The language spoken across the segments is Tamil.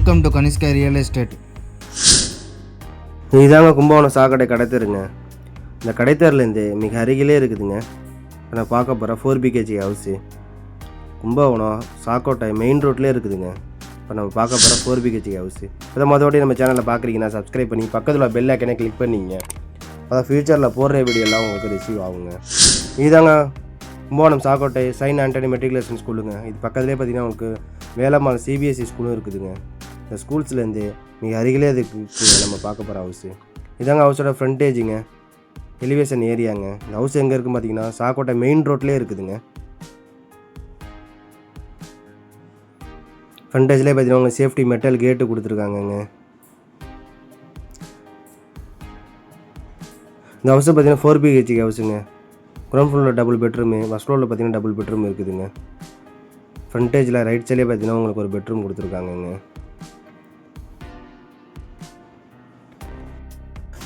Welcome to Kanishka real estate இதுதாங்க கும்பகோணம் சாக்கடை கடைத்தருங்க. இந்த கடைத்தரிலேருந்து மிக அருகிலே இருக்குதுங்க. நான் பார்க்க போகிற ஃபோர் பிகேஜி ஹவுஸு கும்பகோணம் சாக்கோட்டை மெயின் ரோட்லேயே இருக்குதுங்க. இப்போ நம்ம பார்க்க போகிற ஃபோர் பிகேஜி ஹவுஸு இப்போ மொதல் நம்ம சேனலில் பார்க்குறீங்கன்னா சப்ஸ்கிரைப் பண்ணி பக்கத்தில் பெல் ஐக்கனே கிளிக் பண்ணிங்க. அதான் ஃப்யூச்சரில் போடுற வீடியோலாம் உங்களுக்கு ரிசீவ் ஆகுங்க. இதுதாங்க Kumbakonam Sakkottai saint Antony matriculation ஸ்கூலுங்க இது பக்கத்துலேயே பார்த்தீங்கன்னா உங்களுக்கு வேலம்மாள் சிபிஎஸ்சி ஸ்கூலும் இருக்குதுங்க. இந்த ஸ்கூல்ஸ்லேருந்து மிக அருகிலே அதுக்கு நம்ம பார்க்க போகிற ஹவுஸு இதாங்க ஹவுஸோட ஃப்ரண்டேஜுங்க எலிவேஷன் ஏரியாங்க இந்த ஹவுஸ் எங்கே இருக்குன்னு பார்த்தீங்கன்னா சாக்கோட்டை மெயின் ரோட்லேயே இருக்குதுங்க. ஃப்ரண்டேஜ்லேயே பார்த்தீங்கன்னா உங்கள் சேஃப்டி மெட்டல் கேட்டு கொடுத்துருக்காங்கங்க. இந்த ஹவுஸை பார்த்தீங்கன்னா ஃபோர் பிஹெச்கே ஹவுஸுங்க கிரவுண்ட் ஃப்ளோரில் டபுள் பெட்ரூமு ஃபஸ்ட் ஃப்ளோரில் பார்த்தீங்கன்னா டபுள் பெட்ரூம் இருக்குதுங்க. ஃப்ரண்டேஜில் ரைட் சைட்லேயே பார்த்தீங்கன்னா உங்களுக்கு ஒரு பெட்ரூம் கொடுத்துருக்காங்கங்க.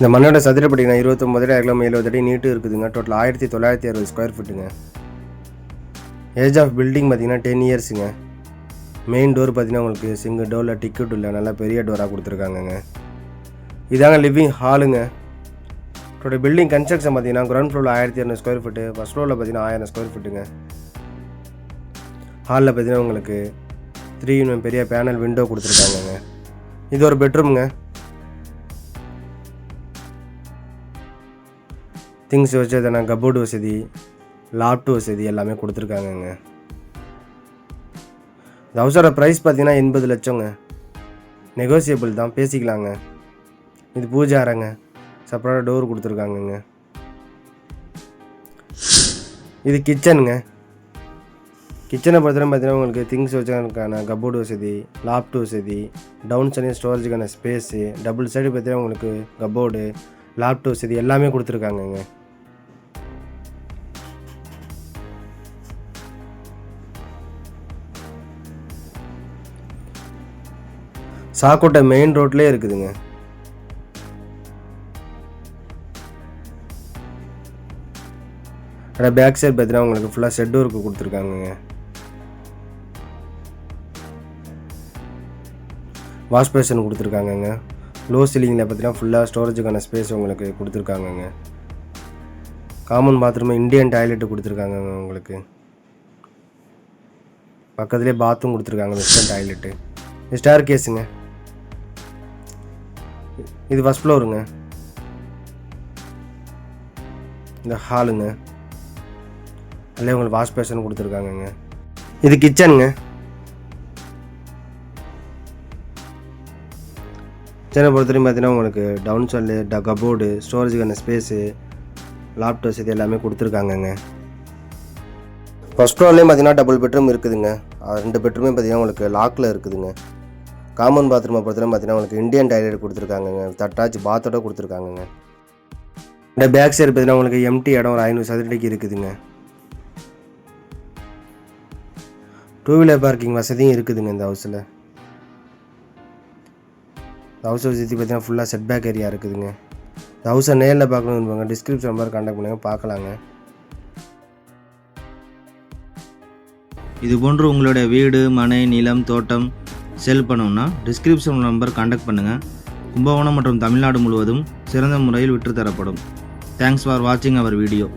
இந்த மண்ணோட சதுரப்படினா இருபத்தொம்பது அகலம் எழுபது அடி நீட்டு இருக்குதுங்க. டோட்டல் ஆயிரத்தி தொள்ளாயிரத்தி அறுபது ஸ்கொயர் ஃபீட்டுங்க ஏஜ் ஆஃப் பில்டிங் பார்த்தீங்கன்னா டென் இயர்ஸுங்க மெயின் டோர் பார்த்தீங்கன்னா உங்களுக்கு சிங்கிள் டோரில் டிக்கெட் இல்லை நல்லா பெரிய டோராக கொடுத்துருக்காங்கங்க. இதாங்க லிவிங் ஹாலுங்க டோட்டல் பில்டிங் கன்ஸ்ட்ரக்ஷன் பார்த்தீங்கன்னா கிரவுண்ட் ஃப்ளோரில் ஆயிரத்தி இரநூறு ஸ்கொயர் ஃபீட்டு ஃபஸ்ட் ஃப்ளோரில் பார்த்தீங்கன்னா ஆயிரம் ஸ்கொயர் ஃபீட்டுங்க ஹாலில் பார்த்தீங்கன்னா உங்களுக்கு த்ரீ பெரிய பேனல் விண்டோ கொடுத்துருக்காங்கங்க. இது ஒரு பெட்ரூமுங்க திங்ஸ் வச்சதுனா கபோர்டு வசதி லாப்டு வசதி எல்லாமே கொடுத்துருக்காங்கங்க. இந்த ஹவுஸோட ப்ரைஸ் பார்த்தீங்கன்னா எண்பது லட்சங்க. நெகோசியபிள் தான் பேசிக்கலாங்க. இது பூஜை அறைங்க செப்பரேட்டாக டோர் கொடுத்துருக்காங்கங்க. இது கிச்சனுங்க கிச்சனை பொறுத்தவரை பார்த்தீங்கன்னா உங்களுக்கு திங்ஸ் வச்சுக்கான கபோர்டு வசதி லாப்டு வசதி டவுன் சனி ஸ்டோரேஜுக்கான ஸ்பேஸு டபுள் சைடு பார்த்தீங்கன்னா உங்களுக்கு கபோர்டு லாப்டு வசதி எல்லாமே கொடுத்துருக்காங்கங்க சாக்கோட்டை மெயின் ரோட்லேயே இருக்குதுங்க. ஆனால் பேக் சைடு பார்த்தீங்கன்னா உங்களுக்கு ஃபுல்லாக ஷெட் ஒர்க்கு கொடுத்துருக்காங்கங்க. வாஷ் பேஷன் கொடுத்துருக்காங்கங்க. லோ சீலிங்கில் பார்த்தீங்கன்னா ஃபுல்லாக ஸ்டோரேஜுக்கான ஸ்பேஸ் உங்களுக்கு கொடுத்துருக்காங்கங்க. காமன் பாத்ரூம் இந்தியன் டாய்லெட்டு கொடுத்துருக்காங்கங்க உங்களுக்கு. பக்கத்துலேயே பாத்ரூம் கொடுத்துருக்காங்க வெஸ்டர்ன் டாய்லெட்டு ஸ்டார் கேஸுங்க இது ஃபஸ்ட் ஃப்ளோருங்க இந்த ஹாலுங்க அதிலே உங்களுக்கு வாஷ் பேஷன் கொடுத்துருக்காங்கங்க. இது கிச்சனுங்க கிச்சனை பொறுத்தவரைக்கும் பார்த்தீங்கன்னா உங்களுக்கு டவுன் சொல்லு ட கபோர்டு ஸ்டோரேஜுக்கான ஸ்பேஸு லேப்டாப்ஸ் இது எல்லாமே கொடுத்துருக்காங்கங்க. ஃபஸ்ட் ஃப்ளோர்லேயும் பார்த்தீங்கன்னா டபுள் பெட்ரூம் இருக்குதுங்க. ரெண்டு பெட்ரூமே பார்த்தீங்கன்னா உங்களுக்கு லாக்கில் இருக்குதுங்க. காமன் பாத்ரூமை பொறுத்தவரை பார்த்தீங்கன்னா உங்களுக்கு இந்தியன் டாய்லெட் கொடுத்துருக்காங்கங்க. தட்டாச்சு பாத்தோட கொடுத்துருக்காங்கங்க. இந்த பேக் சைடு பார்த்தீங்கன்னா உங்களுக்கு எம்டி இடம் ஒரு ஐநூறு சதுரடிக்கு இருக்குதுங்க. டூ வீலர் பார்க்கிங் வசதியும் இருக்குதுங்க இந்த ஹவுஸில் இந்த ஹவுஸை சுற்றி பார்த்தீங்கன்னா ஃபுல்லாக செட் பேக் ஏரியா இருக்குதுங்க. இந்த ஹவுஸை நேரில் பார்க்கணும்னு டிஸ்கிரிப்ஷன் நம்பர் கான்டாக்ட் பண்ணுங்கள் பார்க்கலாங்க. இது போன்று உங்களுடைய வீடு மனை நிலம் தோட்டம் செல் பண்ணணும்னா டிஸ்கிரிப்ஷன் நம்பர் கான்டாக்ட் பண்ணுங்கள் கும்பகோணம் மற்றும் தமிழ்நாடு முழுவதும் சிறந்த முறையில் விற்றுத்தரப்படும். தேங்க்ஸ் ஃபார் வாட்சிங் அவர் வீடியோ